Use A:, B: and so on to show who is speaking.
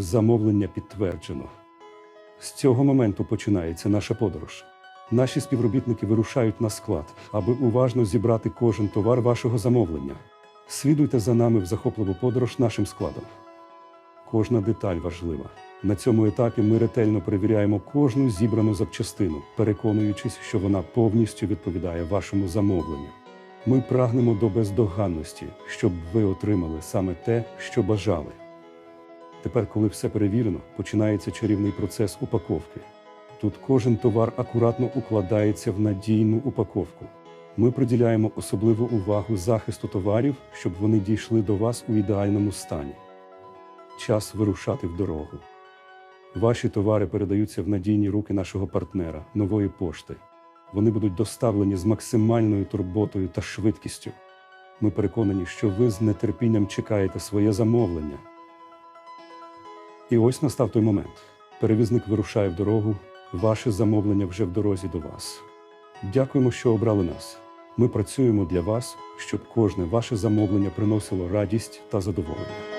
A: Замовлення підтверджено. З цього моменту починається наша подорож. Наші співробітники вирушають на склад, аби уважно зібрати кожен товар вашого замовлення. Слідуйте за нами в захопливу подорож нашим складом. Кожна деталь важлива. На цьому етапі ми ретельно перевіряємо кожну зібрану запчастину, переконуючись, що вона повністю відповідає вашому замовленню. Ми прагнемо до бездоганності, щоб ви отримали саме те, що бажали. Тепер, коли все перевірено, починається чарівний процес упаковки. Тут кожен товар акуратно укладається в надійну упаковку. Ми приділяємо особливу увагу захисту товарів, щоб вони дійшли до вас у ідеальному стані. Час вирушати в дорогу. Ваші товари передаються в надійні руки нашого партнера нової пошти. Вони будуть доставлені з максимальною турботою та швидкістю. Ми переконані, що ви з нетерпінням чекаєте своє замовлення. І ось настав той момент. Перевізник вирушає в дорогу. Ваше замовлення вже в дорозі до вас. Дякуємо, що обрали нас. Ми працюємо для вас, щоб кожне ваше замовлення приносило радість та задоволення.